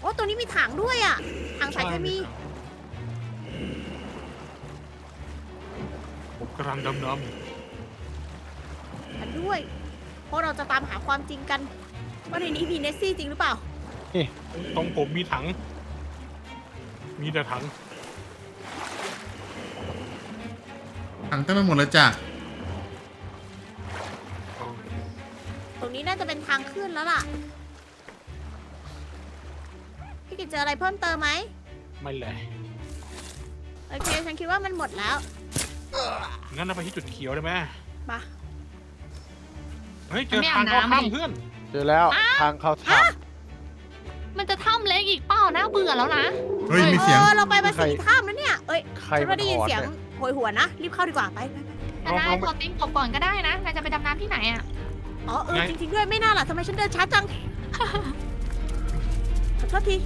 โอ้ตัวนี้มีถังด้วยอะถังสายเคมี ผมกำลังดำน้อันด้วย เพราะเราจะตามหาความจริงกัน ว่าในนี้มีเนสซี่จริงหรือเปล่าำตรงผมมีถัง มีแต่ถัง ถังเต็มไปหมดเลยจ้ะตรงนี้น่าจะเป็นทางขึ้นแล้วล่ะพี่ กิจเจออะไรเพิ่มเติมไหมไม่เลย โอเค ฉันคิดว่ามันหมดแล้วงั้นเราไปที่จุดเขียวได้ไหมมา เฮ้ยเจอทางเข้าถ้ำเพื่อน เจอแล้วทางเข้าถ้มันจะถ้ำเล็กอีกเปล่าน่าเบื่อแล้วนะ เฮ้ย มีเสียง ออเราไปมาสี่ถ้ำแล้วเนี่ย เอ้ยำใครฉันมัว่านได้ยินหอนเสียงเนี่ยโหยหวนนะ รีบเข้าดีกว่าไปไปไปแต่นายขอติ้งกบก่อนก็ได้นะนายจะไปดำน้ำที่ไหนอะอ๋อเออจริงๆด้วยไม่น่าล่ะทำไมฉันเดินช้าจังขอโทษที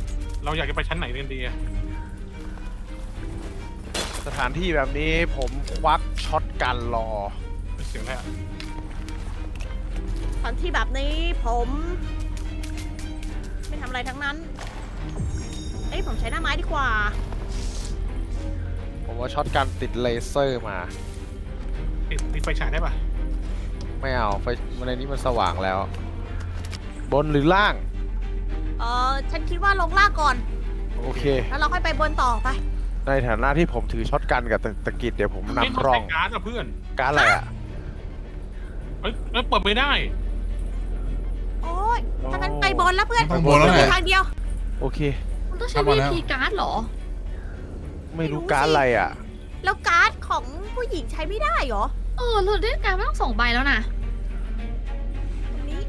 เราอยากจะไปชั้นไหนกันดีอะสถานที่แบบนี้ผมควักช็อตกันรอเสียงอะไรอะตอนที่แบบนี้ผม ไม่ทำอะไรทั้งนั้น เอ้ยผมใช้หน้าไม้ดีกว่า ผมว่าช็อตกันติดเลเซอร์มา ติดติดไฟฉายได้ปะไม่เอาไฟในนี้มันสว่างแล้ว บนหรือล่างเออฉันคิดว่าลงล่างก่อน โอเค แล้วเราค่อยไปบนต่อไป ในฐานะที่ผมถือช็อตกันกับตะตะกิดเดี๋ยวผมนี่นำเขาร่อใช้งการ์ดอะเพื่อนการดอะไรอะ เฮ้ยเอ้ยเปิดไม่ได้ โอ้ยถ้างั้นไปบนแล้วเพื่อนต้องบนแล้วแหมีละทางเดียว โอเค มันต้องใช้เข้ามาแล้ว VIP การ์ดเหรอ ไม่รู้การดอะไรอะ แล้วการ์ดของผู้หญิงใช้ไม่ได้เหรอเออเราได้การ์ดมาตั้งสองใบแล้วนะ ตรงนี้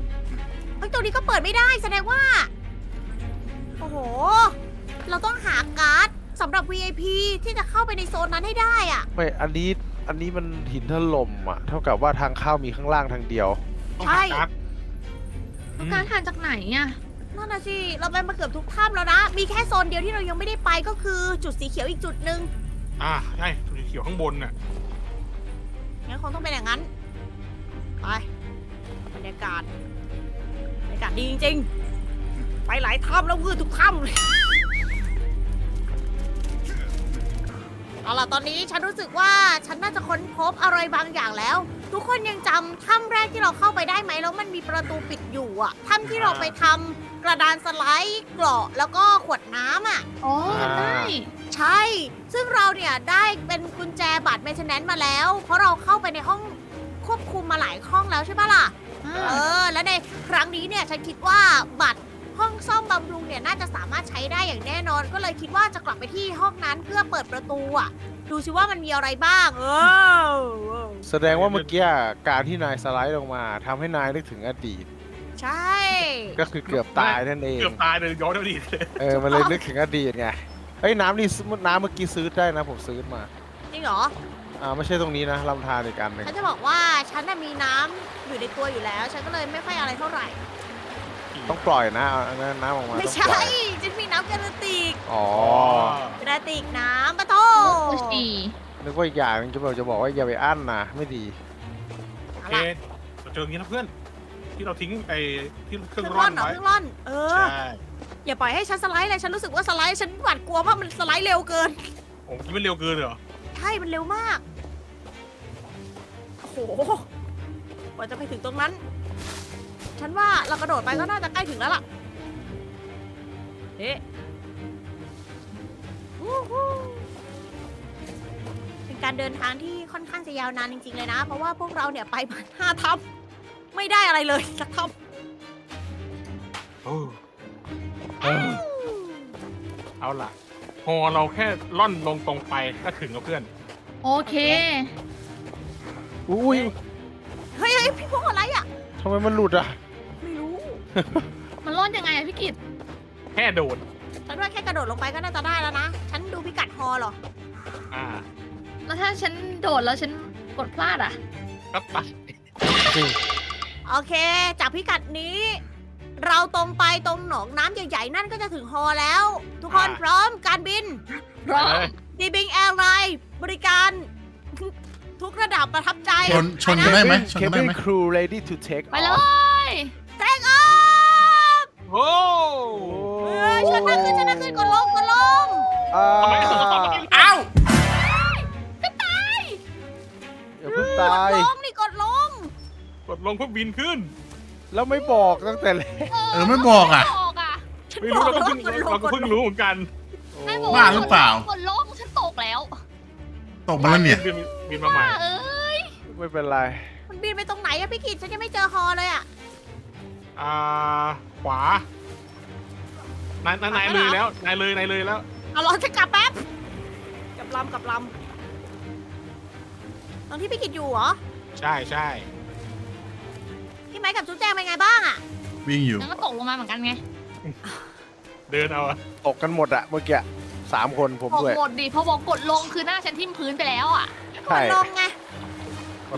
เฮ้ยตรงนี้ก็เปิดไม่ได้แสดงว่าโอ้โห เราต้องหาการ์ดสำหรับ VIP ที่จะเข้าไปในโซนนั้นให้ได้อะไม่ อันนี้ อันนี้มันหินถล่มอะ เท่ากับว่าทางเข้ามีข้างล่างทางเดียว ต้องหาการ์ดแล้วการ์ดทานจากไหนอะนั่นน่ะสิเราไปมาเกือบทุกถ้ำแล้วนะ มีแค่โซนเดียวที่เรายังไม่ได้ไปก็คือจุดสีเขียวอีกจุดหนึ่งอ่าใช่สีเขียวข้างบนน่ะงั้นคงต้องเป็นอย่างนั้น ไปบรรยากาศบรรยากาศดีจริงๆ ไปหลายถ้ำแล้ววืดทุกถ้ำเลย เอาล่ะ ตอนนี้ฉันรู้สึกว่าฉันน่าจะค้นพบอะไรบางอย่างแล้ว ทุกคนยังจำถ้ำแรกที่เราเข้าไปได้ไหมแล้วมันมีประตูปิดอยู่อะถ้ำที่เราไปทำกระดานสไลด์เกราะแล้วก็ขวดน้ำอะอ๋ออ่าได้ ใช่ ซึ่งเราเนี่ยได้เป็นกุญแจบัตรเมนเทนแนนซ์มาแล้ว เพราะเราเข้าไปในห้องควบคุมมาหลายห้องแล้วใช่ปะล่ะอ่าเออ และในครั้งนี้เนี่ยฉันคิดว่าบัตร ห้องซ่อมบำรุงเนี่ยน่าจะสามารถใช้ได้อย่างแน่นอน ก็เลยคิดว่าจะกลับไปที่ห้องนั้นเพื่อเปิดประตูอะ ดูสิว่ามันมีอะไรบ้าง เออแสดงว่าเมื่อกี้การที่นายสไลด์ลงมาทำให้นายนึกถึงอดีต ใช่ ก็คือเกือบตายนั่นเอง เกือบตายเลยย้อนอดีตเลยเออ มันเลยนึกถึงอดีตไงเฮ้ยน้ำนี่ซื้อน้ำเมื่อกี้ซื้อได้นะ ผมซื้อมา จริงเหรอ อ่าไม่ใช่ตรงนี้นะลำธารอีกอันหนึ่งฉันจะบอกว่าฉันน่ะมีน้ำอยู่ในตัวอยู่แล้ว ฉันก็เลยไม่ค่อยอะไรเท่าไหร่ ต้องปล่อยนะเอาเอาน้ำออกมาไม่ต้องใช่ปล่อยฉันมีน้ำกระติก อ๋อ กระติกน้ำปะโถโอ้ชีนึกว่าอีกอย่างหนึงจะบอกจะบอกว่าอย่าไปอั้นนะไม่ดี โอเอาเคล่ะเราเจออย่างนี้นะเพื่อน ที่เราทิ้งไอ้ที่เคเครื่รื่อองงร่ร่ออนนเหรอไว้เครื่องร่อน เออ ใช่อย่าปล่อยให้ฉันสไลด์เลย ฉันรู้สึกว่าสไลด์ฉันหวาดกลัวเพราะมันสไลด์เร็วเกิน ผมคิดว่าเร็วเกินเหรอใช่ มันเร็วมาก โอ้โห กว่าจะไปถึงตรงนั้น ฉันว่าเรากระโดดไปก็น่าจะใกล้ถึงแล้วล่ะเอ๊ะวู้ฮู้เป็นการเดินทางที่ค่อนข้างจะยาวนานจริงๆเลยนะ เพราะว่าพวกเราเนี่ยไปมาห้าทับไม่ได้อะไรเลยสักทับโอ้เอาล่ะ พอเราแค่ล่อนลงตรงไปก็ถึงแล้วเพื่อน โอเค อุ้ยเฮ้ยเฮ้ยพี่พวกอะไรอะทำไมมันหลุดอะไม่รู้มันรอดยังไงอะพี่กิตแค่โดดฉันว่าแค่กระโดดลงไปก็น่าจะได้แล้วนะ ฉันดูพิกัดฮอเหรอ อ่าแล้วถ้าฉันโดดแล้วฉันกดพลาดอะก็ตัดโอเค จากพิกัดนี้ เราตรงไปตรงหนองน้ำใหญ่ๆ นั่นก็จะถึงฮอแล้ว ทุกคนพร้อมการบิน พร้อมเลยดีบิงแอร์ไลน์บริการทุกระดับประทับใจชนชนกันได้ไหมชนเคกันได้บินไหมครู ready to take ไปเล off ย แตงออฟ โอ้เออชชนะขึ้นชนะขึ้นกดลงกดลงอ่าทำไมเอ้าอย่าเพิ่งตายกดลงนี่กดลงกดลงเพื่อบินขึ้น แล้วไม่บอกตั้งแต่แรกเออไม่บอกอะบอกอะไม่รู้เราก็เพิ่งเราก็เพิ่งรู้เหมือนกันให้บอกบ้าหรือเปล่า กดลงฉันตกแล้วตกมาแล้วเนี่ยบินบินมาใหม่บ้าเอ้ยไม่เป็นไร มันบินไปตรงไหนอะพี่กิจฉันยังไม่เจอฮอเลยอะ อ่าขวานายนายนายเลยแล้วนายเลยนายเลยแล้วเอารอจะกลับแป๊บกลับลำกลับลำตรงที่พี่กิจอยู่เหรอ ใช่ใช่พี่ไม้กับจุ๊บแจงเป็นไงบ้างอะวิ่งอยู่ฉันก็ตกลงมาเหมือนกันไงเดินเอาอะตกกันหมดอะเมื่อกี้สามคนผมตกด้วย หมดดิเพราะบอกกดลงคือหน้าฉันทิ่มพื้นไปแล้วอะกใช่ ดลงไง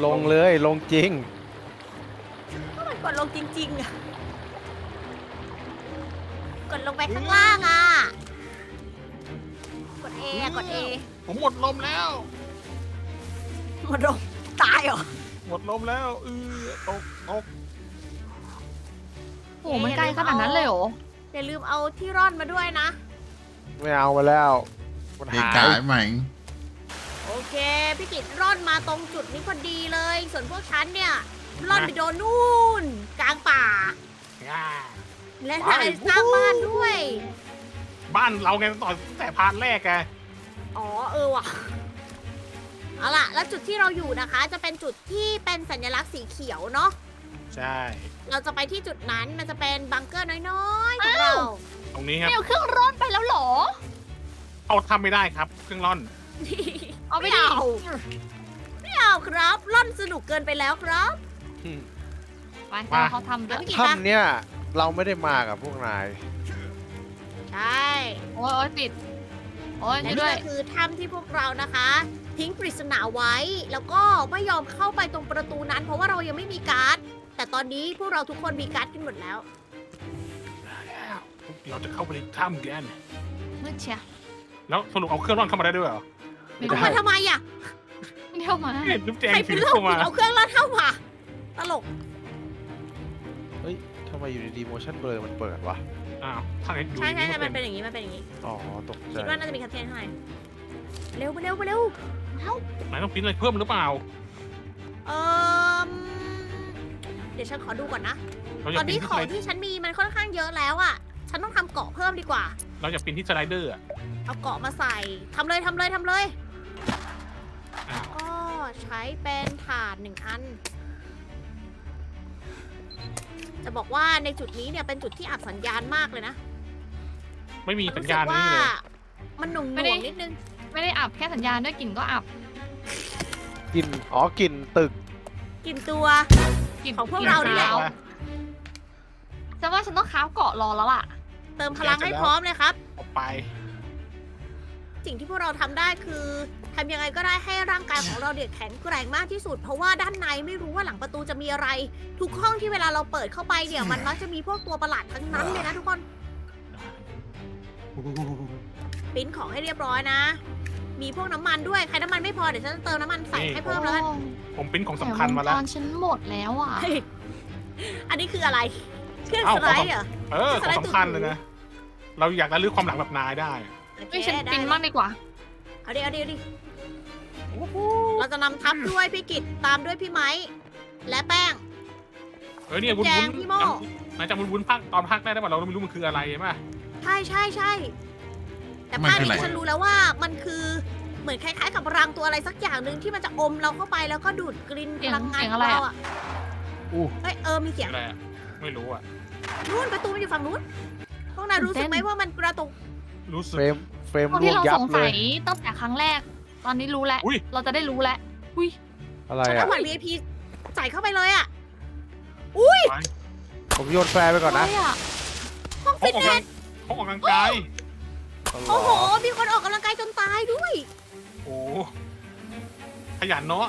ลงเลยลงจริงก็มันกดลงจริงๆอะ กดลงไปข้างล่างอะกด A อะกด A ผมหมดลมแล้ว หมดลงตายเหรอหมดลมแล้วเออตกตกโอ้โหมันไกลขนาดนั้นเลยเหรอ อย่าลืมเอาที่ร่อนมาด้วยนะ ไม่เอามาแล้วมันเกหายกายใหม่โอเคพี่กิจร่อนมาตรงจุดนี้พอดีเลย ส่วนพวกฉันเนี่ยร่อนไปโดนนู่นกลางป่าง่า และไปนายสร้างบ้านด้วย บ้านเราไงต่อแต่พาร์ทแรกไงอ๋อเออว่ะ เอาล่ะ แล้วจุดที่เราอยู่นะคะ จะเป็นจุดที่เป็นสัญลักษณ์สีเขียวเนาะ ใช่ เราจะไปที่จุดนั้นมันจะเป็นบังเกอร์น้อยๆของเรา ตรงนี้ครับ ไม่เอาเครื่องร้อนไปแล้วเหรอ เอาทำไม่ได้ครับ เครื่องร่อน เอาไปไม่ดิเอาไม่เอาครับร่อนสนุกเกินไปแล้วครับ ไปเอาเขาทำด้วยพี่กิจถ้ำปะเนี่ย เราไม่ได้มากับพวกนาย ใช่โอ้ยโอ้ยติด โอ้ยและช่วยนี่ด้วย ก็คือถ้ำที่พวกเรานะคะ ทิ้งปริศนาไว้ แล้วก็ไม่ยอมเข้าไปตรงประตูนั้น เพราะว่าเรายังไม่มีการ์ด แต่ตอนนี้พวกเราทุกคนมีการ์ดกันหมดแล้ว เราจะเข้าไปในถ้ำกันมืดเชียร์แล้วสรุปเอาเครื่องร่อนเข้ามาได้ด้วยเหรอไม่เอาได้ มาทำไมอะ ไม่ได้เอามา เห็นลูกแจงใครถืเป็นอโรคเข้าจิมาตเอาเครื่องรัดเข้ามาตลกเฮ้ยทำไมอยู่ดีๆ motion blur มันเปิดวะ อ้าวถ้างั้นอยู่ใช่ใช่นี่ใช่ก็มันเป็เป็นนอย่างนี้มันเป็นอย่างนี้ อ๋อ ตกใจคิดว่าน่าจะมีคาเทนให้เร็วไปเร็วไปเร็วไหนต้องพิมพ์อะไรเพิ่มหรือเปล่าเออเดี๋ยวฉันขอดูก่อนนะ เราอตยาอกนปีนี้นที่ขสองไลด์ที่ฉันมีมันค่อนข้างเยอะแล้วอะ ฉันต้องทำเกาะเพิ่มดีกว่า เราอยากปีนที่สไลเดอร์อะเอาเกาะมาใส่ทำเลยทำเลยทำเลย อ้าวก็ใช้เป็นถาดหนึ่งอัน จะบอกว่าในจุดนี้เนี่ยเป็นจุดที่อับสัญญาณมากเลยนะไม่มีสัญรู้ญาณสึกว่านี่เลยมันหน่วงหไม่น่ได้วงนิดนึง ไม่ได้อับแค่สัญญาณด้วยกลิ่นก็อับกลินอ๋อกลินตึก กินตัว กลิ่นของพวกเรานี่แหละกลิ่ฉันว่าฉันต้องค้าฟเกาะรอแล้วล่ะ เติมพลังให้พร้อมเลยครับ ออกไป สิ่งที่พวกเราทำได้คือทำยังไงก็ได้ให้ร่างกายของเราเด็กแข็งแกร่งมากที่สุด เพราะว่าด้านในไม่รู้ว่าหลังประตูจะมีอะไร ทุกห้องที่เวลาเราเปิดเข้าไปเนี่ยมันมักจะมีพวกตัวประหลาดทั้งนั้นเลยนะทุกคน ปริ้นของให้เรียบร้อยนะ มีพวกน้ำมันด้วย ใครน้ำมันไม่พอเดี๋ยวฉันจะเติมน้ำมันใส่ให้เพิ่มแล้วกัน ผมปริ้นของสำคัญมาแล้วต่วงจรฉันหมดแล้วอะ เฮ้ย อันนี้คืออะไร เครื่องอ้าสไลด์เหรอ เออ ของสำคัญเลยนะ เราอยากระลึกความหลังแบบนายได้อะ โอเคไม่ฉันได้ปินมากดีกว่า เอาดิเอาดิเอาดิเราจะนำทัพด้วยพี่กิตตามด้วยพี่ไม้และแป้ง เออเนี่ยวุ้นแจวุ้งนพี่โม่นายจำวุ้นวุ้นภาคตอนภาคได้ไหมเราไม่รู้มันคืออะไรใช่ไหมใช่ใช่ใช่แต่มันภาคคือนี้อะไรฉันรู้แล้วว่ามันคือเหมือนคล้ายๆกับรังตัวอะไรสักอย่างหนึ่งที่มันจะอมเราเข้าไปแล้วก็ดูดกลิ่นเสีพยงลังงานเสียงขออะไรงเราอะอะอู้เอ้ยเออมีเสียงอะไรอะไม่รู้อะนู่นประตูมันอยู่ฝั่งนู้นพวกนายรู้สึกไหมว่ามันกระตุก รู้สึก เฟรมเฟรมพวกลวที่งเรายัสบงเลสัยยตั้งแต่ครั้งแรก ตอนนี้รู้แล้ว อุ้ยเราจะได้รู้แล้วอุ้ยอะไรฉันอะ เอาบัตร VIP ใส่เข้าไปเลยอะผมโยนแฟร์ไปก่อนนะอะไรอะห้องเขาฟิตออกเนกำลัสงเขาออกกำลังกาย โอ้โห มีคนออกกำลังกายจนตายด้วย โอ้ขยันเนาะ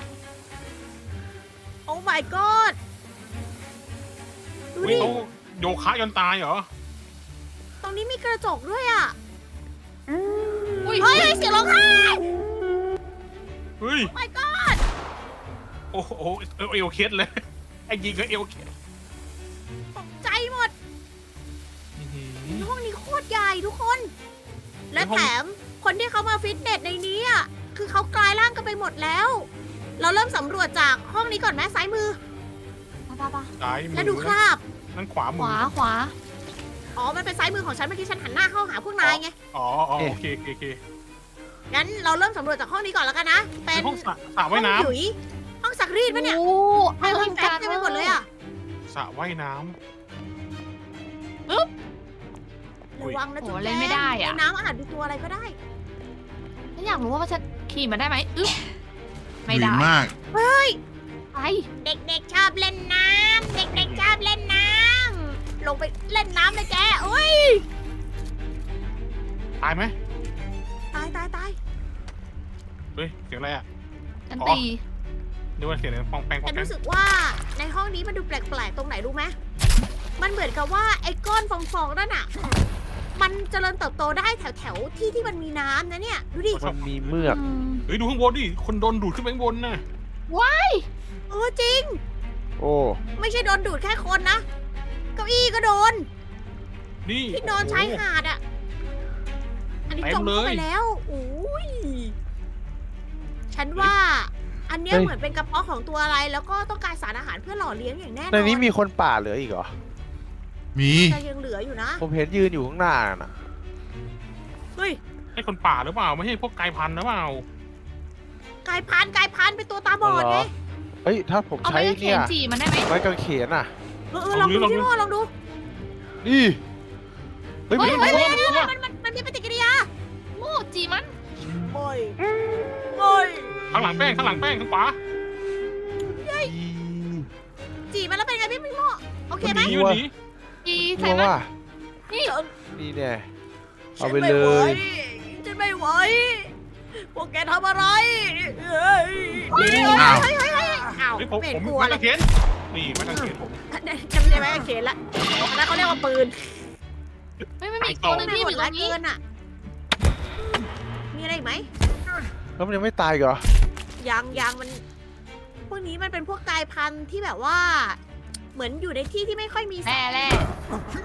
โอ้ my god ดูอุ้ยดิ เขาโยคะจนตายเหรอ ตรงนี้มีกระจกด้วยอะ อุ้ยเฮ้ยเสียงร้องไห้เฮ้ย my god โอ้โหเอวเอวเคสเลยไอ้ยิงก็เอวเคสตกใจหมดห้องนี้โคคตรใหญ่ทุกคน และแถมคนที่เขามาฟิตเนสในนี้อะคือเขากลายร่างกันไปหมดแล้ว เราเริ่มสำรวจจากห้องนี้ก่อนไหมซ้ายมือไปไปไปซ้ายมืและอดูคราบนั่นขวาขมือวาขวา อ๋อ มันเป็นซ้ายมือของฉันเมื่อกี้ฉันหันหน้าเข้าหาพวกนายไง อ๋ออ๋อโอเคโอเคโอเคงั้นเราเริ่มสำรวจจากห้องนี้ก่อนแล้วกันนะ เป็ในนห้องสระสระว่ายน้ห้องหยุยห้องซักรีดปะเนี่ยโอ้อห้องลัที่งแฟการเต็มไปหมดเลยอะำสระว่ายน้ระวังนะโอ้จุ๊บเล่นไม่ได้ในอะน้ำอาจดูตัวอะไรก็ได้ ฉันอยากรู้ว่ามันจะขี่มันได้ไหมอึ๊บไม่หได้นุ่ยมาก ไปเด็กๆชอบเล่นน้ำเด็กๆชอบเล่นน้ำ ลงไปเล่นน้ำเลยแกอุ้ยำตายไหมตายตายตายเฮ้ยเสียงอะไรอะฉันอ๋อตีนึกว่าเสียงอะไรปองแปงปอฉังนแปงรู้สึกว่าในห้องนี้มันดูแปลกๆตรงไหนรู้ไหมมันเหมือนกับว่าไอ้ก้อนฟองๆนั่นอะ มันเจริญเติบโตได้แถวๆที่ที่มันมีน้ำนะเนี่ยดูดิมันมีเมือกอืมเฮ้ยดูข้างบนดิคนโดนดูดขึ้นไปข้างบนน่ะเออจริง โอ้ ไม่ใช่โดนดูดแค่คนนะ เก้าอี้ก็โดน นี่ที่นอนชายหาดอะ อันนี้เต็มจมเข้าไปเลยแล้วอุ้ย ฉันว่า อันเนี้ย เหมือนเป็นกระเพาะของตัวอะไร แล้วก็ต้องการสารอาหารเพื่อหล่อเลี้ยงอย่างแน่นอนในนี้มีคนป่าเหลืออีกเหรอ มี แต่ยังเหลืออยู่นะ ผมเห็นยืนอยู่ข้างหน้าน่ะ เฮ้ยให้คนป่าหรือเปล่า ไม่ใช่พวกกายพันธุ์หรือเปล่ากายพันธุ์กายพันธุ์เป็นตัวตาบอดอ๋อเหรไงอเฮ้ย ถ้าผมเอาใช้ไม้กางเขเนี่ยนจีมันได้ไหมไม้กางเขนอะ เออเออลองดูพี่โมลองดูนี่เฮ้ยเฮ้ยไม่เฮ้ยรู้เฮ้ยมันมันมันมีปฏิกิริยาโม่จีมันโอ้ยโอ้ยข้างหลังแป้งข้างหลังแป้งข้างขวาจีมันแล้วเป็นไงพี่พี่โมโอเคไหมนหนีมันหนีจีกใส่ลัวมันว่านี่นี่แน่ฉัเอานไปไม่เลไหวยฉันไม่ไหวพวกแกทำอะไรเฮ้ยอ้าวเฮ้ยเฮ้ยเฮ้ยอ้าวเฮ้ยผมไม่เห็ผนมกลัวไม่เลกายงเขน นี่ไม่กางเขนผมจำได้ไหมเขนละอันนั้นเขาเรียกว่าปืนไม่ไม่มีอีกตัวหนึงที่อยู่ตร้ารงยนี้ เกินอะ มีอะไรอีกไหม แล้วมันยังไม่ตายอีกเหรอยางยางมัน พวกนี้มันเป็นพวกกายพันธุ์ที่แบบว่า เหมือนอยู่ในที่ที่ไม่ค่อยมีแสแร่งแร่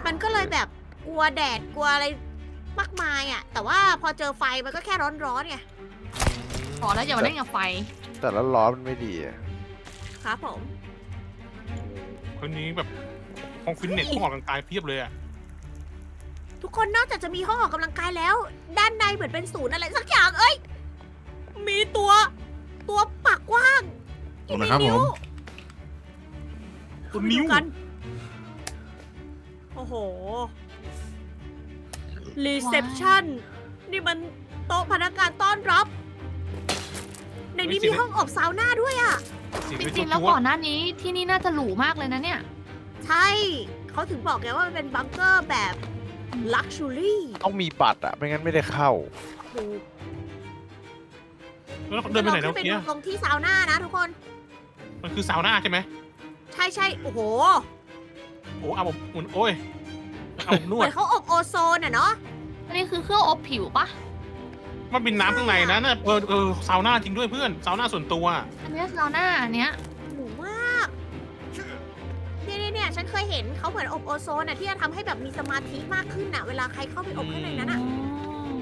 มันก็เลยแบบกลัวแดดกลัวอะไรมากมายอะ แต่ว่าพอเจอไฟมันก็แค่ร้อนๆไงขอแล้วอย่ามาเล่นกับไฟแต่ละล้อมันไม่ดีอะครับผม คนนี้แบบห้องฟิตเนสห้องออกกำลังกายเพียบเลยอะทุกคนนอกจากจะมีห้องออกกำลังกายแล้ว ด้านในเหมือนเป็นศูนย์อะไรสักอย่างเอ้ย มีตัว ตัวปากกว้างตรงไหนครับผม ตัวนิ้วดูกัน โอ้โห รีเซพชันนี่มันโต๊ะพนักงานต้อนรับ ในนี้มีห้องอบซาวน่าด้วยอะเสียง จเลยริงๆ แล้วตัวก่อนหน้านี้ที่นี่น่าจะหรูมากเลยนะเนี่ย ใช่เขาถึงบอกไงว่ามันเป็นบังเกอร์แบบลักชัวรี่ต้องมีบัตรอะไม่งั้นไม่ได้เข้า ถูกแล้วเดินไปไหนแล้วไปเนี้ดูยตรงที่ซาวน่านะทุกคน มันคือซาวน่าใช่ไหมใช่ใช่โอ้โหโอ้เอาผมอุ่นโอ้ยเอาผมนเหวมืดอนเขาอบโอโซนอะเนาะอันนี้คือเครื่องอบผิวปะ มันเป็นน้ำข้างในนะน่ะเออเออซาวน่าจริงด้วยเพื่อนซาวน่าส่วนตัว อันนี้ซาวน่าอันเนี้ยหมูมากเนี่ยเนี่ยเนี่ยฉันเคยเห็นเขาเหมือนอบโอโซนอะที่จะทำให้แบบมีสมาธิมากขึ้นอะเวลาใครเข้าไปอบข้างในนั้นอะอืม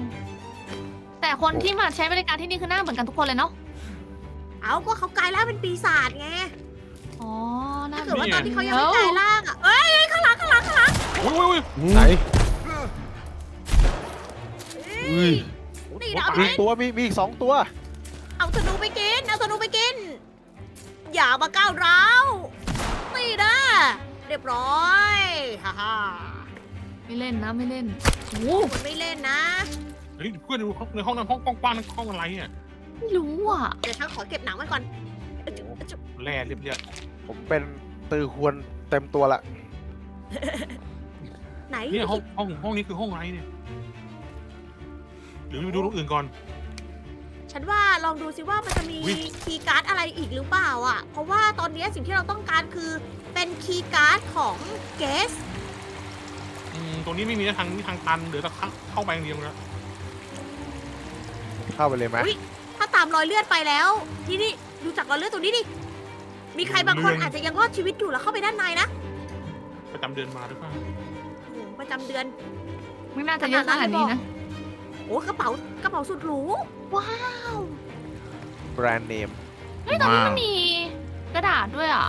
แต่คนที่มาใช้บริการที่นี่คือหน้าเหมือนกันทุกคนเลยเนาะ เอาก็เขากลายร่างเป็นปีศาจไงอ๋อหน้าถ้าเหเกิมืดอนว่าตอนกันที่เขายังไม่กลายร่างอะเอ้ยเอ้ยข้างหลังข้างหลังข้างหลังโอ้ยโอ้ยไหน เอ้อุ้ยย นี่นะมีพี่ตัวมีมีอีกสองตัวเอาธนูไปกิน เอาธนูไปกิน อย่ามาก้าวร้าวนี่นะ เรียบร้อย ฮ่าฮ่าไม่เล่นนะไม่เล่นโอ้คุณไม่เล่นนะ เฮ้ยเพื่อนดูในห้องนั้นห้องกว้างๆนั่นห้องอะไรอะไม่รู้อะเดี๋ยวฉันขอเก็บหนังไว้ก่อนอะจุ๊บอะจุ๊บแร่เรียบเรียบผมเป็นตือควรเต็มตัวละ ไหนเนี่ยห้องห้องห้องนี้คือห้องอะไรเนี่ย หรือไปดูตรงอื่นก่อน ฉันว่าลองดูซิว่ามันจะมีอุ๊ย คีย์การ์ดอะไรอีกหรือเปล่าอะ เพราะว่าตอนนี้สิ่งที่เราต้องการคือเป็นคีย์การ์ดของเกส อืมตรงนี้ไม่มีนะทางนี้ทางตันเหลือแต่เข้าเข้าไปอย่างเดียวนะเข้าไปเลยไหมถ้าตามรอยเลือดไปแล้วที่นี่ดูจากรอยเลือดตรงนี้ดิ มีใครบางคนอาจจะยังรอดชีวิตอยู่แล้วเข้าไปด้านในนะประจำเดือนมาหรือเปล่าโอ้โหประจำเดือน ไม่น่าจะเยอะขนาดนี้นะ โอ้กระเป๋ากระเป๋าสุดหรูว้าวแบรนด์เนม เฮ้ยตรงนี้มันมีกระดาษด้วยอะ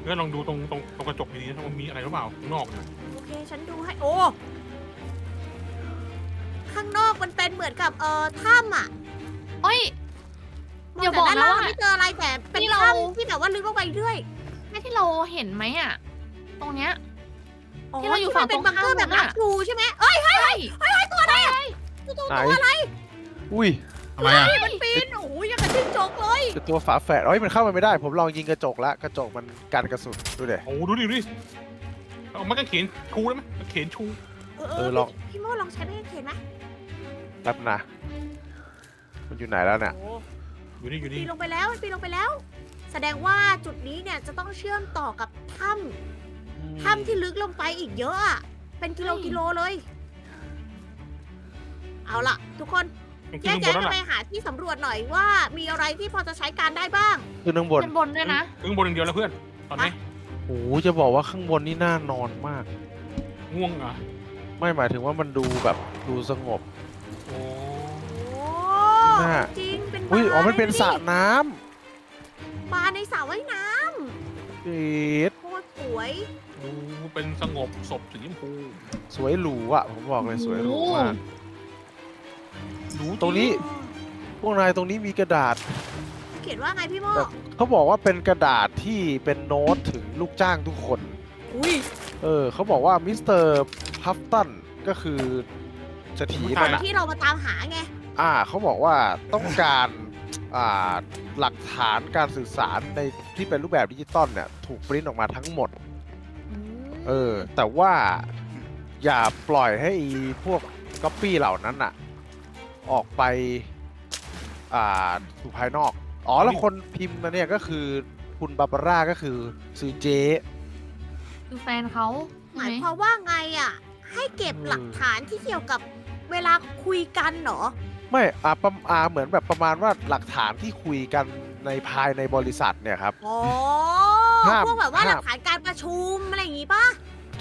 เพื่อนลองดูตรงตรงตรงกระจกดีๆนะว่ามีอะไรหรือเปล่าข้างนอกนะโอเคฉันดูให้โอ้ข้างนอกมันเป็นเหมือนกับเอ่อถ้ำอะเฮ้ย มองอย่าจากบอกด้านนะล่างว่าไม่เจออะไรแต่เป็นนี่เรา ถ้ำที่แบบว่าลึกลงไปเรื่อยแม่ที่เราเห็นไหมอะ ตรงเนี้ยอ๋อที่เราอยู่ที่ฝั่มังนเป็นตรบังงเกอร์แบบข้ามลันั่กนน่ะชูใช่ไหมเอ้ยเฮ้ยเฮ้ยเฮ้ยตัวอะไร ตัวตัวไหนตัวอะไรอุ้ยทำไมอะนี่มันปีนโอ้ยยังกระชิ้นจกเลยคือตัวฝาแฝดเอ้ยมันเข้ามาไม่ได้ ผมลองยิงกระจกแล้วกระจกมันกันกระสุนดูเด็โอ้โหดูดิดูดิเอามันก็เขียนชูได้ไหมมันเขียนชูเออเอเอออลอง พี่โมลองใช้ไม่ให้เข็นไหมแป๊บนะมันอยู่ไหนแล้วเนี่ยโอ้อยู่นี่อยู่ปีนี่นลงไปแล้วมันปีนลงไปแล้ว แสดงว่าจุดนี้เนี่ยจะต้องเชื่อมต่อกับถ้ำถ้ำที่ลึกลงไปอีกเยอะอะเป็นกิโลเฮ้ยกิโลเลย เอาล่ะ ทุกคนมันแยขึ้นกข้างบนย้ายแล้วกันล่ะไปหาที่สำรวจหน่อยว่ามีอะไรที่พอจะใช้การได้บ้าง คือข้างบนเป็นบนด้วยนะขึ้นข้างบนอย่างเดียวแล้วเพื่อน ตอนนี้โอ้โหจะบอกว่าข้างบนนี่น่านอนมาก ง่วงเหรอะไม่หมายถึงว่ามันดูแบบดูสงบ โอ้ โอ้น่า จริงเป็นอุ้ยบาร์อ๋อมันเป็นสระดิน้บาร์ในสระว่ายน้ำเอ็ดำโคตรสวย ดูเป็นสงบศพสีชมพู สวยหรูอะผมบอกเลยสวยหรูมาก ดูตรงนี้ พวกนายตรงนี้มีกระดาษ เขียนว่าไงพี่โมแบบเขาบอกว่าเป็นกระดาษที่เป็นโน้ตถึงลูกจ้างทุกคน อุ้ยเออเขาบอกว่ามิสเตอร์พัฟตันก็คือเศรษฐีคนั่นนน่ะที่เรามาตามหาไง อ่าเขาบอกว่าต้องการอ่าหลักฐานการสื่อสารในที่เป็นรูปแบบดิจิตอลเนี่ยถูกปริ้นออกมาทั้งหมด เออ แต่ว่าอย่าปล่อยให้พวกก๊อปปี้เหล่านั้นน่ะ ออกไป อ่าสู่ภายนอก อ๋อ แล้วคนพิมพ์มาเนี่ยก็คือคุณบาบาร่าก็คือซื้อเจคือแฟนเขาหมายความว่าไงอะ ให้เก็บหลักฐานที่เกี่ยวกับเวลาคุยกันเหรอ ไม่อ่าประอ่าเหมือนแบบประมาณว่าหลักฐานที่คุยกันในภายในบริษัทเนี่ยครับ อ๋อห้ามพวกแบบว่าห้ามหลักฐานการประชุมอะไรอย่างงี้ป่ะ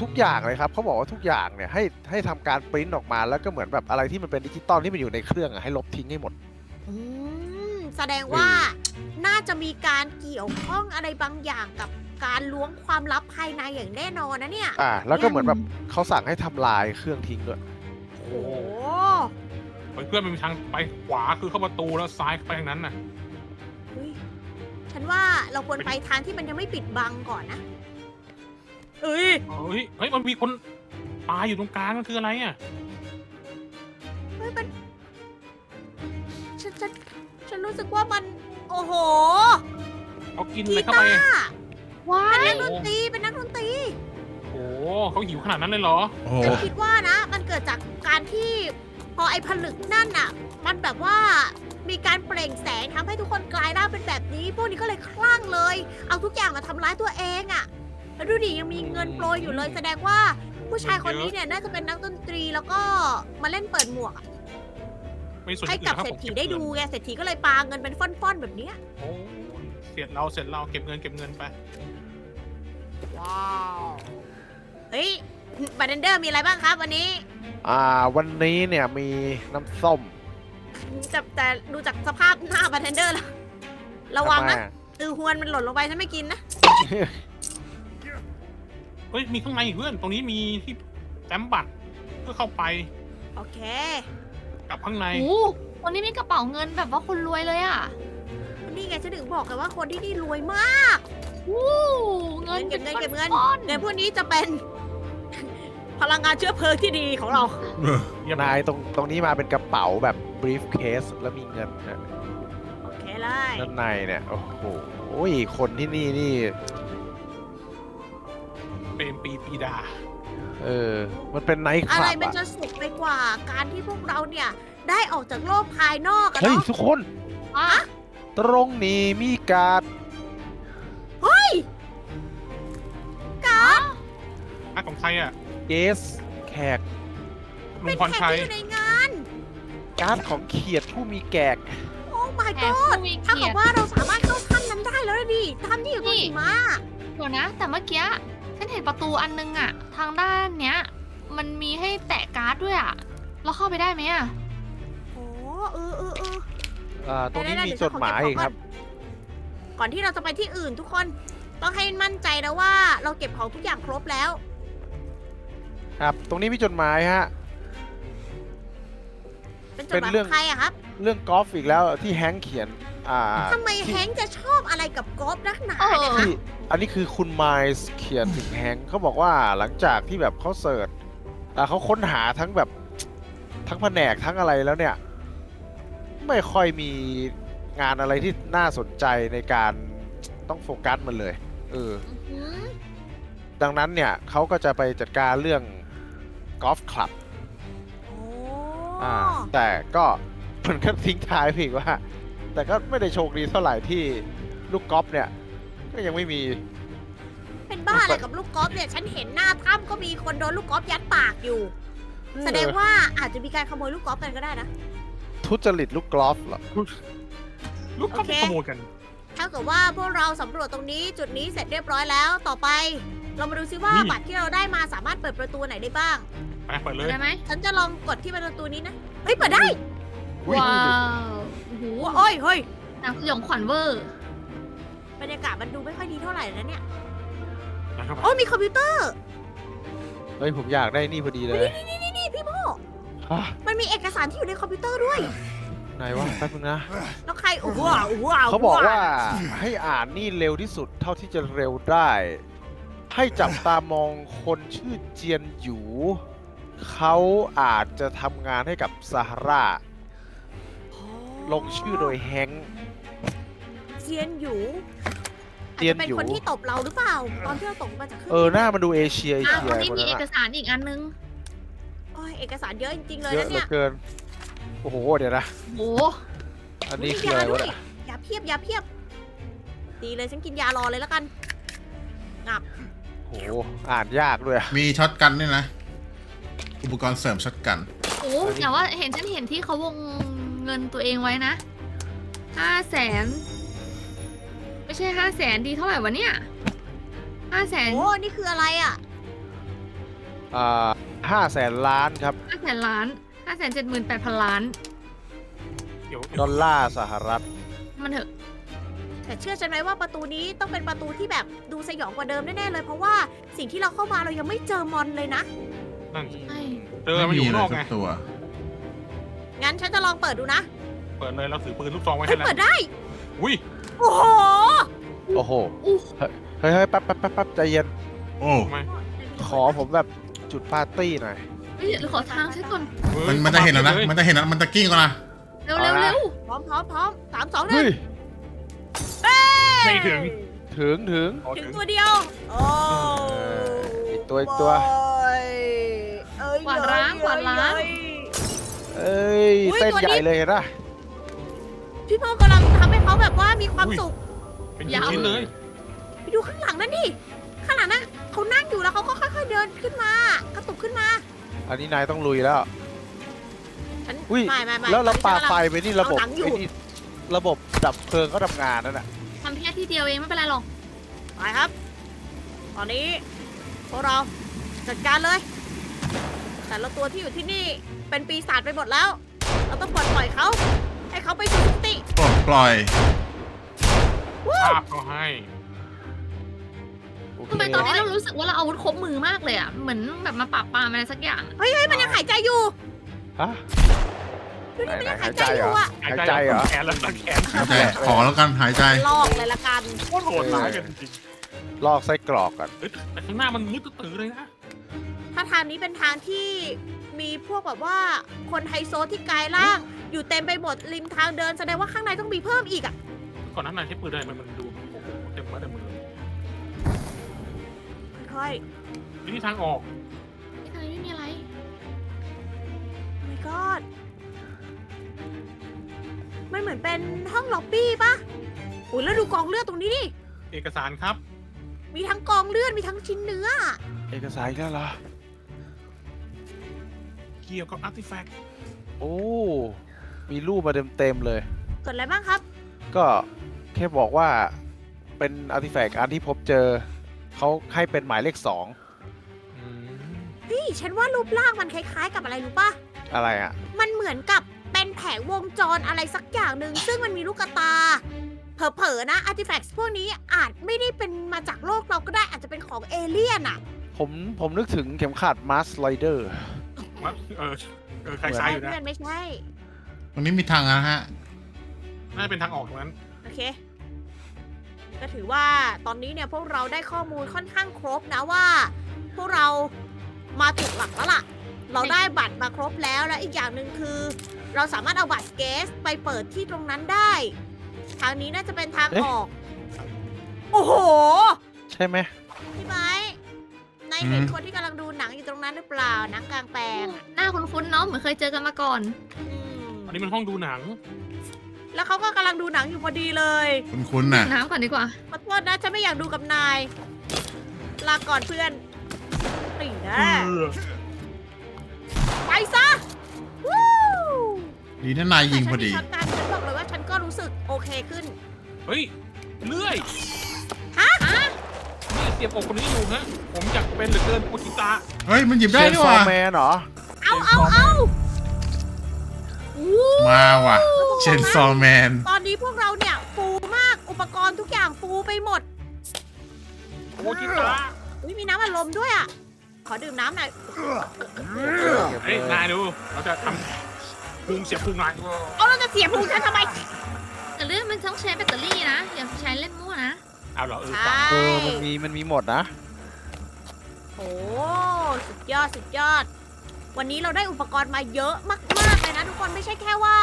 ทุกอย่างเลยครับเขาบอกว่าทุกอย่างเนี่ยให้ให้ทำการปริ้นออกมาแล้วก็เหมือนแบบอะไรที่มันเป็นดิจิตอลที่มันอยู่ในเครื่องอะให้ลบทิ้งให้หมด อืมแสดงว่าน่าจะมีการเกี่ยวข้องอะไรบางอย่างกับการล้วงความลับภายในอย่างแน่นอนนะเนี่ย อ่า แล้วก็เหมือนแบบเขาสั่งให้ทำลายเครื่องทิ้งด้วย โอ้โหเพื่อนมันมีทางไปขวาคือเข้าประตูแล้วซ้ายไปทางนั้นน่ะ เฮ้ยฉันว่าเราควรไปทางที่มันยังไม่ปิดบังก่อนนะ เอ้ยเฮ้ยเฮ้ยมันมีคนตายอยู่ตรงกลางมันคืออะไรอะเฮ้ยมันฉันฉันฉันรู้สึกว่ามัน โอ้โหเขากินกีอะไรเข้าไปตาร์ว้าเป็นยนักดนตรีเป็นนักดนตรีโอ้โหเขาหิวขนาดนั้นเลยเหรอโอ้โหฉันคิดว่านะ มันเกิดจากการที่พอไอ้ผลึกนั่นน่ะ มันแบบว่ามีการเปล่งแสงทำให้ทุกคนกลายร่างเป็นแบบนี้ พวกนี้ก็เลยคลั่งเลย เอาทุกอย่างมาทำร้ายตัวเองอะ่ะ แล้วดูดิยังมีเงินโปรยอยู่เลยแสดงว่าผู้ชายคนนี้เนี่ยน่าจะเป็นนักดนตรีแล้วก็มาเล่นเปิดหมวกอะไม่สนให้อื่นกับนะครับเศรษผมฐีได้ดูไงเศรษฐีก็เลยปาเงินเป็นฟ่อนๆแบบเนี้ยโอ้เสร็จเราเสร็จเราเก็บเงินเก็บเงินไป ว้าวเฮ้ยบาร์เดนเดอร์มีอะไรบ้างครับวันนี้อ่า วันนี้เนี่ยมีน้ำส้มแต่แต่ดูจากสภาพหน้าบาร์เทนเดอร์แล้วระวังนะทำไมอตือฮวนมันหล่นลงไปฉันไม่กินนะ เฮ้ยมีข้างในอีกเพื่อน ตรงนี้มีที่แต้มบัตรเพื่อเข้าไปโอเค กลับข้างใน โอ้โหวันนี้มีกระเป๋าเงินแบบว่าคนรวยเลยอะนี่ไงฉันถึงบอกกันว่าคนที่นี่รวยมาก วู้เงินเก็บเงินเก็บเงิน ก้อนเงินพวกนี้จะเป็น พลังงานเชื้อเพลิงที่ดีของเรา เยี่ยมนายตรงตรงนี้มาเป็นกระเป๋าแบบ brief case แล้วมีเงินนะโอเคเลยด้านในเนี่ย โอ้โหโอ้ยคนที่นี่นี่ เปรมปีปีดา เออ มันเป็นไนท์คอะไรลับมันอะจะสุดไปกว่าการที่พวกเราเนี่ยได้ออกจากโลกภายนอกกันเฮ้ย เนาะทุกคนอะตรงนี้มีการดการ์ดอาของใครอะเกสแขก ลุเป็งนพรแขกชัย ที่อยู่ในงาน การ์ดของเขียดผู้มีแกก โอ้ my แขก god ผู้มีถ้าเกีกัยบรติว่าเราสามารถเข้าถ้ำนั้นได้แล้วนะดิถ้ำที่อยู่ตรงนี่หิมะเดี๋ยวนะ แต่เมื่อกี้ ฉันเห็นประตูอันนึงอะทางด้านเนี้ย มันมีให้แตะการ์ดด้วยอะเราเข้าไปได้ไหมอะโอ้เออเออเอออ่าตรงนี้ได้ๆมีเดี๋ยวจฉันดขอหมายเก็อีกของครับ ก่อนที่เราจะไปที่อื่นทุกคนต้องให้มั่นใจนะว่า เราเก็บของทุกอย่างครบแล้ว ครับ ตรงนี้มีจดหมายฮะ เป็นจดหมายเป็นเรื่ขออง งใครอะครับเรื่องกอล์ฟอีกแล้วที่แฮงค์เขียน อ่าทำไมแฮงค์จะชอบอะไรกับกอล์ฟนักหนาเออเนี่ยคะที่ อันนี้คือคุณไมล์เขียนถึงแฮงค์เขาบอกว่าหลังจากที่แบบเขาเสิร์ชอ่าเขาค้นหาทั้งแบบทั้งแผนกทั้งอะไรแล้วเนี่ย ไม่ค่อยมีงานอะไรที่น่าสนใจในการต้องโฟกัสมันเลยเอออื้อหือดังนั้นเนี่ยเขาก็จะไปจัดการเรื่องกอล์ฟคลับ โอ้อ่าแต่ก็มันก็ทิ้งท้ายไปอีกว่า แต่ก็ไม่ได้โชคดีเท่าไหร่ที่ลูกกอล์ฟเนี่ย ก็ยังไม่มี เป็นบ้าอะไรกับลูกกอล์ฟเนี่ยฉันเห็นหน้าถ้ำก็มีคนโดนลูกกอล์ฟยัดปากอยู่ แสดงว่าอาจจะมีการขโมยลูกกอล์ฟกันก็ได้นะ ทุจริตลูกกอล์ฟเหรอ ลูกก็ไปโอเค ขโมยกันถ้าเกิดว่าพวกเราสำรวจตรงนี้จุดนี้เสร็จเรียบร้อยแล้วต่อไป เรามาดูซิว่านี่ บัตรที่เราได้มาสามารถเปิดประตูไหนได้บ้าง ไปเปิดเลย ได้ไหมฉันจะลองกดที่ประตูนี้นะเฮ้ยเปิดได้อุ๊ย ว้าวโอ้โหโอ้ยเฮ้ยหนังสยองขวัญเวอร์ บรรยากาศมันดูไม่ค่อยดีเท่าไหร่นะเนี่ยนะครับโอ้ยมีคอมพิวเตอร์เฮ้ยผมอยากได้นี่พอดีเลยนี่นี่นี่พี่โมฮะมันมีเอกสารที่อยู่ในคอมพิวเตอร์ด้วยไหนวะแป๊บนึงนะ แล้วใครโอ้โหว้าวว้าวเขาบอกว่าให้อ่านนี่เร็วที่สุดเท่าที่จะเร็วได้ ให้จับตามองคนชื่อเจียนหยู เขาอาจจะทำงานให้กับซาฮารา ลงชื่อโดยแฮงค์ เซียนหยูเซียนอาจจะเป็นหยูคนที่ตบเราหรือเปล่า ตอนที่เราตกมาจากเครื่องเออหน้ามันดูเอเชียเออ้าวเชียคนนี้หมดมีแล้วเอกนะสารอีกอันนึงโอ้ยเอกสารเยอะจริงๆเลยเยอะนะเหลืเนี่อยเกิน โอ้โหเดี๋ยวนะโอ้โหอันนี้มีคืออะไรยาด้วะวยเนี่ยยาเพียบยาเพียบ ดีเลยฉันกินยารอเลยแล้วกัน โอ้โหอ่านยากด้วยมีช็อตกันด้วยนะ อุปกรณ์เสริมช็อตกัน โอ้แต่ว่าเห็นฉันเห็นที่เขาวงเงินตัวเองไว้นะห้าแสนไม่ ใช่ห้าแสนดีเท่าไหร่วะเนี่ยห้าแสนโอ้นี่คืออะไรอะ อ่าห้าแสนล้านครับ ห้าแสนล้านห้าแสนเจ็ดหมื่นแปดพันล้าน เดี๋ยวดอลลาร์สหรัฐ มันเถอะ แต่เชื่อฉันไหมว่าประตูนี้ต้องเป็นประตูที่แบบดูสยองกว่าเดิมแน่ๆเลย เพราะว่าสิ่งที่เราเข้ามาเรายังไม่เจอมอนเลยนะ นั่นใช่เจอมันอยู่ข้างนอกสัไงกตัว งั้นฉันจะลองเปิดดูนะ เปิดเลยเราถือปืนลูกซองไว้เฮ้ให้ยแล้วเปิดได้ อุ้ย โอ้โห โอ้โหอู้เฮ้ยเฮ้ยแป๊บแป๊บแป๊บแป๊บใจเย็นโอ้ทำไมขอผมแบบจุดปาร์ตี้หน่อย เฮ้ยหรือขอทางฉันก่อน มันมันจะเห็นแล้วนะ มันจะเห็นแล้วมันจะกิ้งก่อนนะ เร็วเร็วเร็วพร้อมพร้อมพร้อมสามสองหนึ่เฮ้งยไม่ถึง ถึงถึงอ๋อถึงถึงตัวเดียว โอ้อีกตัวอีกตัว โอ้ยเอ้ยกวาดร้างกวาดร้าง เอ้ยเอ้ยอุ๊ยเต้นตัวนี้ใหญ่เลยเห็นปะพี่โมกำลังทำให้เขาแบบว่ามีความสุข เป็นชิ้นๆเลย ไปดูข้างหลังนั่นดิ ข้างหลังนะเขานั่งอยู่แล้วเขาก็ค่อยๆเดินขึ้นมา กระตุกขึ้นมา อันนี้นายต้องลุยแล้ว ฉันอุ๊ย ไม่ไม่ไม่แล้วเราตอนนี้ปาฉันกำลังไฟไปนี่ระบบเอาหนังอยู่ไอ้นี่ระบบดับเพลิงเขาทำงานนั่นน่ะทำแค่ที่เดียวเองไม่เป็นไรหรอก ไปครับ ตอนนี้พวกเราจัดการเลย แต่ละตัวที่อยู่ที่นี่เป็นปีศาจไปหมดแล้ว เราต้องปลดปล่อยเขา ให้เขาไปสู่สุคติปลดปล่อย ภาพก็ให้ โอเคทำไมตอนนี้เรารู้สึกว่าเราอาวุธครบมือมากเลยอะ เหมือนแบบมาปราบปรามอะไรสักอย่างอะเฮ้ยเฮ้ยมันยังหายใจอยู่ฮะดูนี่มันยังไหนๆหายใจอยู่อะหายใจเหรอ แขนแล้วตั้งแขนหายใจขอแล้วกันหายใจ ลอกเลยละกันโคตรโหดร้ายกันจริงลอกไส้กรอกกันๆเฮ้ยแต่ข้างหน้ามันมืดตื้อๆเลยนะ ถ้าทางนี้เป็นทางที่มีพวกแบบว่าคนไฮโซที่กายร่าง อยู่เต็มไปหมดริมทางเดินแสดงว่าข้างในต้องมีเพิ่มอีกอะ ก่อนหน้านั้นใช้ปืนอะไรมันมันดูโอ้โหเต็มไม้เต็มมือเลยค่อยนี่ที่ทางออกที่ทางนี้ไม่มีอะไร ๆ my god มันเหมือนเป็นห้องล็อบบี้ปะโอ้ยแล้วดูกองเลือดตรงนี้ดิ เอกสารครับ มีทั้งกองเลือด มีทั้งชิ้นเนื้อ เอกสารอีกแล้วเหรอ เกี่ยวกับอาร์ติแฟกต์โอ้ มีรูปมาเต็มๆเลย เกิดอะไรบ้างครับ ก็ แค่บอกว่าเป็นอาร์ติแฟกต์อันที่พบเจอ เขาให้เป็นหมายเลขสองนี่ฉันว่ารูปร่างมันคล้ายๆ กับอะไรรู้ปะอะไรอะ มันเหมือนกับเป็นแผงวงจรอะไรสักอย่างหนึ่งซึ่งมันมีลูกตา เผลอๆนะอาร์ติแฟกต์พวกนี้อาจไม่ได้เป็นมาจากโลกเราก็ได้อาจจะเป็นของเอเลี่ยนอะผมผมนึกถึงเข็มขัดมาสไลเดอร์มันเออเออคล้ายๆอยู่นะเพื่อนไม่ใช่ ตรงนี้มีทางนะฮะ น่าจะเป็นทางออกตรงนั้น โอเคก็ ถือว่าตอนนี้เนี่ยพวกเราได้ข้อมูลค่อนข้างครบนะว่า พวกเรามาถูกหลักแล้วล่ะ เราได้บัตรมาครบแล้วและอีกอย่างหนึ่งคือ เราสามารถเอาบัตรเกสไปเปิดที่ตรงนั้นได้ ทางนี้น่าจะเป็นทางเอ๊ะ ออก โอ้โห ใช่ไหม พี่ไม้นายเห็นอืม คนที่กำลังดูหนังอยู่ตรงนั้นหรือเปล่าหนังกลางแปลงอะหน้าคุ้นๆเนาะเหมือนเคยเจอกันมาก่อนอืมอันนี้มันห้องดูหนัง แล้วเขาก็กำลังดูหนังอยู่พอดีเลยคุณคุณน่ะ น้ำก่อนดีกว่า ขอโทษนะฉันไม่อยากดูกับนาย ลาก่อนเพื่อนตีนะ ไปซะวู้ดีนะนายยิงพอดี แต่ฉันมีช็อตกันฉันบอกเลยว่าฉันก็รู้สึกโอเคขึ้น เฮ้ย เลื่อยฮะ นี่เสียบอกคนนี้อยู่ฮะ ผมอยากเป็นเหลือเกินโอชิตะเฮ้ย มันหยิบได้เชนด้วยซอว่ะ แมนเหรอ เอาเอาเอาวู้มาว่ะ เชนซอแมน ตอนนี้พวกเราเนี่ยฟูมากอุปกรณ์ทุกอย่างฟูไปหมดโอชิตะอุ้ยมีน้ำอัดลมด้วยอะ ขอดื่มน้ำหน่อย เฮ้ยนายดู เราจะทำพุงเสียบพุงนายเอาเราจะเสียบพุงฉันทำไม แต่เรื่องมันต้องใช้แบตเตอรี่นะ อย่าใช้เล่นมั่วนะ เอาเหรอเออใช่ฟังเออมันมีมันมีหมดนะ โอ้สุดยอด สุดยอด วันนี้เราได้อุปกรณ์มาเยอะมากๆเลยนะทุกคนไม่ใช่แค่ว่า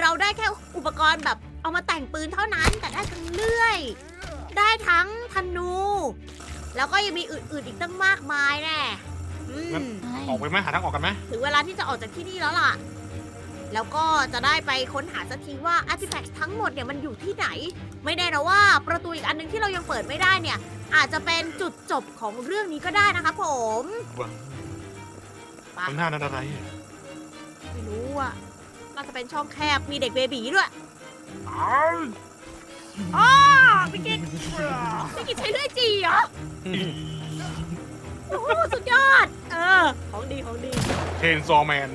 เราได้แค่อุปกรณ์แบบเอามาแต่งปืนเท่านั้น แต่ได้ทั้งเลื่อย ได้ทั้งธนู แล้วก็ยังมีอื่นๆอีกตั้งมากมายแน่อืมออกไปไหมหาทางออกกันไหมถึงเวลาที่จะออกจากที่นี่แล้วล่ะ แล้วก็จะได้ไปค้นหาสักทีว่าอาร์ติแฟกต์ทั้งหมดเนี่ยมันอยู่ที่ไหน ไม่แน่นะว่าประตูอีกอันหนึงที่เรายังเปิดไม่ได้เนี่ย อาจจะเป็นจุดจบของเรื่องนี้ก็ได้นะคะผม ข้างหน้านั้นอะไรไม่รู้อะ น่าจะเป็นช่องแคบมีเด็กเบบีด้วยอ้าวอ๋อพี่กิ๊กพี่กิ๊กใช้เลื่อยจีเหรอโอ้โหสุดยอด เออ ของดีของดีเชนซอแมน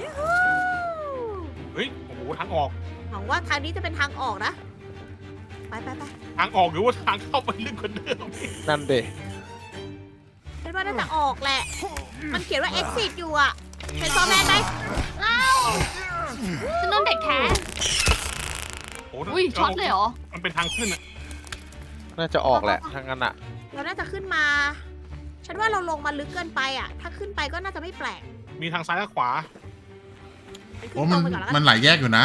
ยูฮูเฮ้ย โอ้โห ทางออก หวังว่าทางนี้จะเป็นทางออกนะ ไปไปไปทางออกหรือว่าทางเข้าไปลึกกว่าเดิมนั่นเดฉันว่าน่าจะออกแหละ มันเขียนว่า exit อยู่อะ เห็นซอแมนไหมฉันโดนเด็กแท้โอ้โหอุ้ยช็อตเลยเหรอ มันเป็นทางขึ้นอะน่าจะออกแหละทางนั้นอะ เราน่าจะขึ้นมา ฉันว่าเราลงมาลึกเกินไปอะ ถ้าขึ้นไปก็น่าจะไม่แปลกมีทางซ้ายและขวาขึ้โอ้ตมัรนงไปก่อนแล้วกัมันนหลายแยกอยู่นะ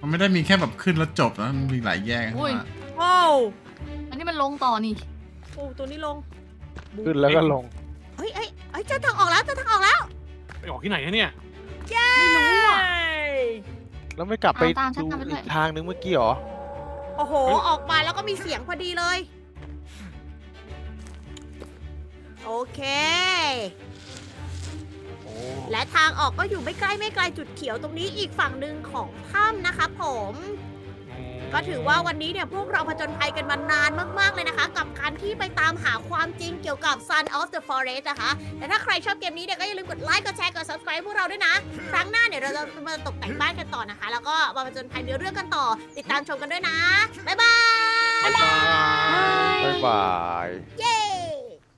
มันไม่ได้มีแค่แบบขึ้นแล้วจบนะมันมีหลายแยกอุ้ยโอ้อันนี้มันลงต่อนี่ โอ้ตัวนี้ลง ขึ้นแล้วก็ลง เฮ้ยเฮ้ยเฮ้ยเจอทางออกแล้วเจอทางออกแล้ว ไปออกที่ไหนฮะเนี่ย ไม่รู้อะ แล้วไม่กลับไปเอาตามฉันดูตามไปด้วย อีกทางนึงเมื่อกี้เหรอ โอ้โหออกมาแล้วก็มีเสียงพอดีเลย โอเค โอ้และทางออกก็อยู่ไม่ใกล้ไม่ไกลจุดเขียวตรงนี้อีกฝั่งหนึ่งของถ้ำนะคะผม ก็ถือว่าวันนี้เนี่ยพวกเราผจญภัยกันมานานมากๆเลยนะคะ กับการที่ไปตามหาความจริงเกี่ยวกับ Sun of the Forest นะคะ แต่ถ้าใครชอบเกมนี้เนี่ยก็อย่าลืมกดไลค์ กดแชร์ กด subscribe พวกเราด้วยนะ ครั้งหน้าเนี่ยเราจะมาตกแต่งบ้านกันต่อนะคะ แล้วก็มาผจญภัยเนื้อเรื่องกันต่อ ติดตามชมกันด้วยนะ บ๊ายบาย บ๊ายบายบ๊ายบายเย้